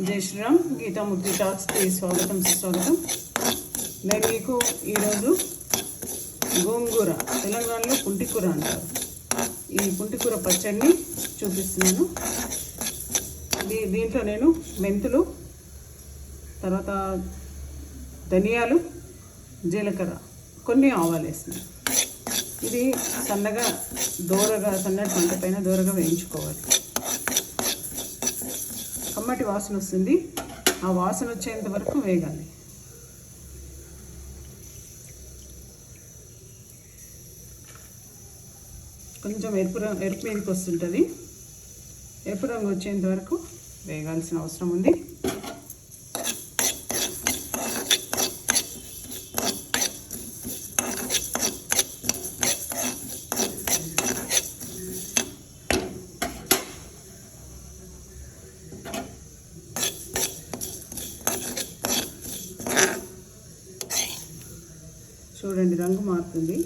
జై శ్రీరామ్ గీతామూర్తి టాక్స్కి స్వాగతం సుస్వాగతం. నేను మీకు ఈరోజు గోంగూర తెలంగాణలో పుంటికూర అంటారు. ఈ పుంటికూర పచ్చడిని చూపిస్తున్నాను. దీ దీంట్లో నేను మెంతులు తర్వాత ధనియాలు జీలకర్ర కొన్ని ఆవాలు వేసినాను ఇది సన్నగా దూరగా సన్నటి పంట పైన దూరగా వేయించుకోవాలి. కమ్మటి వాసన వస్తుంది. ఆ వాసన వచ్చేంత వరకు వేగాలి. కొంచెం ఎరుపు రంగు ఎరుపు మీదకి వస్తుంటుంది. ఎరుపు రంగు వచ్చేంత వరకు వేగాల్సిన అవసరం ఉంది. చూడండి రంగు మారుతుంది.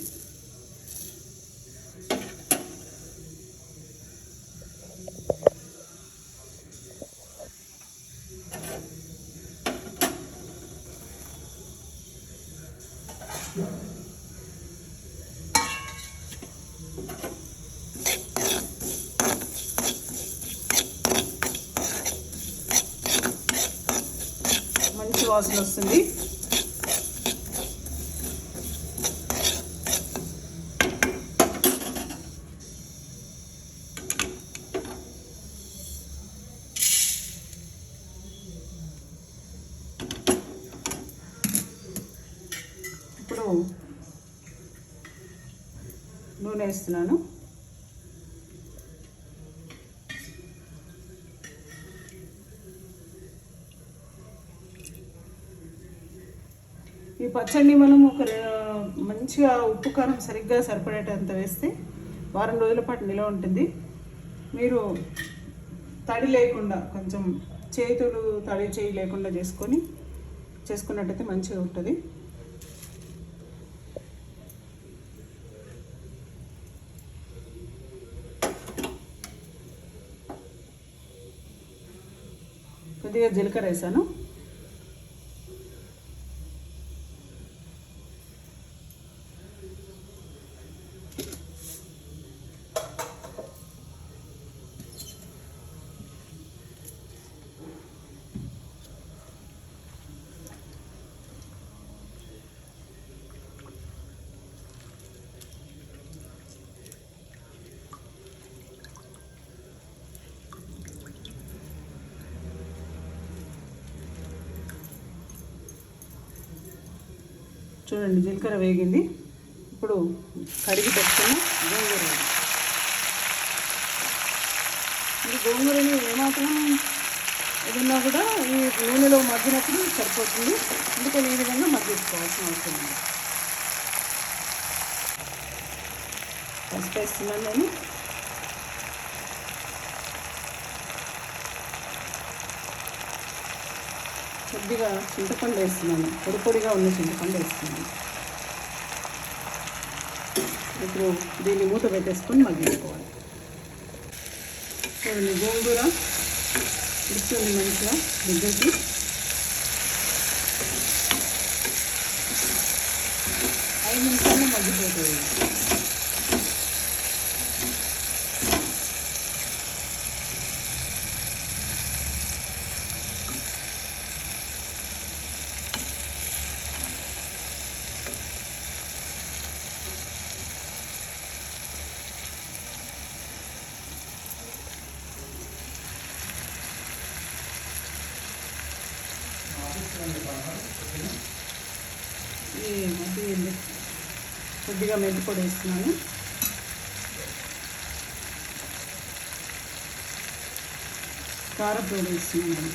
మంచి వాసన వస్తుంది ఇప్పుడు నూనె వేస్తున్నాను. ఈ పచ్చడిని మనం ఒక మంచిగా ఉప్పు కారం సరిగ్గా సరిపడేటంత వేస్తే వారం రోజుల పాటు నిల్వ ఉంటుంది. మీరు తడి లేకుండా కొంచెం చేతులు తడి చేయి లేకుండా చేసుకొని చేసుకున్నట్టయితే మంచిగా ఉంటుంది. కొద్దిగా జీలకర్ర వేసాను. చూడండి జీలకర్ర వేగింది. ఇప్పుడు కడిగి పెట్టుకున్న గోంగూర వేయాలి. ఈ గోంగూరని ఏమాత్రం ఏదన్నా కూడా ఈ నూనెలో మగ్గినప్పుడు సరిపోతుంది. అందుకని ఈ విధంగా మగ్గించుకోవాల్సిన అవసరం ఉంది పసుపు వేస్తున్నాను నేను. కొద్దిగా చింతపండు వేస్తున్నాను. పొడి పొడిగా ఉన్న చింతపండు వేస్తున్నాను. ఇప్పుడు దీన్ని మూత పెట్టేసుకొని మగ్గించుకోవాలి. చూడండి గోంగూర ఇస్తుంది మంచిగా దగ్గరికి ఐదు నిమిషాలు మగ్గిపోతుంది. ఈ కొద్దిగా మెంతి పొడి వేస్తున్నాను కారపొడి వేస్తున్నాను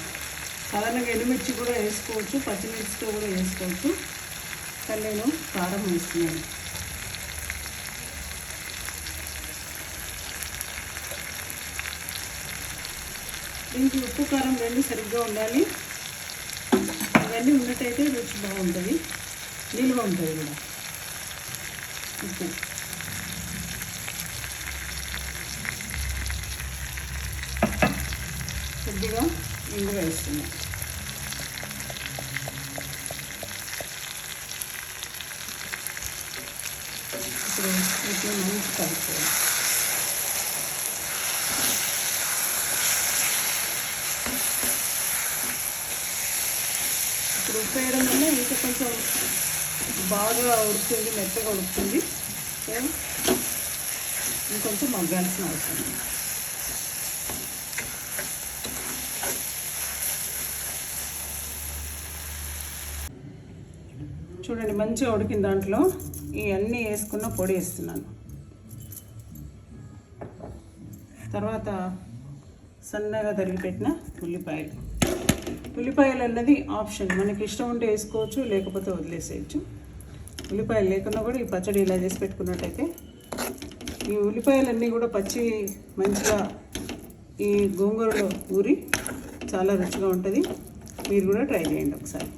సాధారణంగా ఎండుమిర్చి కూడా వేసుకోవచ్చు పచ్చిమిర్చితో కూడా వేసుకోవచ్చు కానీ నేను కారం వేస్తున్నాను దీనికి ఉప్పు కారం రెండు సరిగ్గా ఉండాలి. ఇవన్నీ ఉన్నట్టయితే రుచి బాగుంటుంది నిల్వ ఉంటుంది కూడా ఉప్పు కొద్దిగా ఇందులో వేస్తున్నాం ఇప్పుడు వీటిని మంచి కలుపుకోవాలి వేయడం వల్ల ఇంకా కొంచెం బాగా ఉడుకుతుంది మెత్తగా ఉడుకుతుంది ఇంకొంచెం మగ్గాల్సిన అవసరం చూడండి మంచిగా ఉడికిన దాంట్లో ఈ అన్నీ వేసుకున్న పొడి వేస్తున్నాను. తర్వాత సన్నగా తరిగి పెట్టిన ఉల్లిపాయలు. ఉల్లిపాయలు అన్నది ఆప్షన్. మనకి ఇష్టం ఉంటే వేసుకోవచ్చు లేకపోతే వదిలేసేయచ్చు. ఉల్లిపాయలు లేకున్నా కూడా ఈ పచ్చడి ఇలా చేసి పెట్టుకున్నట్టయితే ఈ ఉల్లిపాయలన్నీ కూడా పచ్చి మంచిగా ఈ గోంగూరలో ఊరి చాలా రుచిగా ఉంటుంది. మీరు కూడా ట్రై చేయండి ఒకసారి.